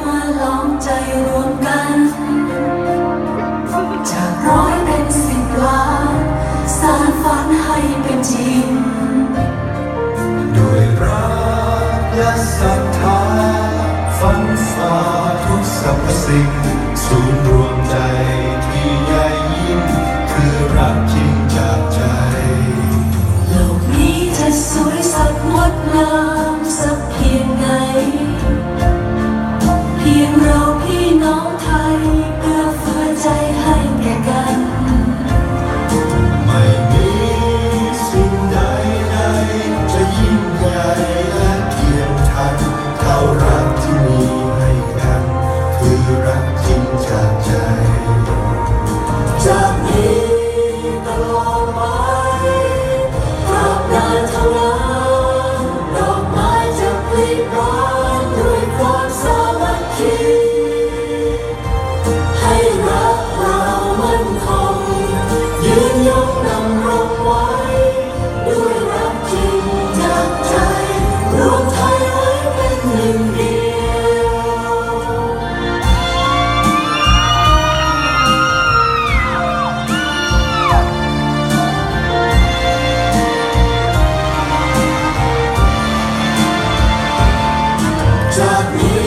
มาลองใจรวมกัน จาร้อยเป็นสิบลาสารฝันให้เป็นจริงดยรักและศรัทธาฝันฝ่าทุกสรรพสิ่งศูนย์รวมใจที่ใหญ่ยิ่งคือรักจริง น้องไทย จากนี้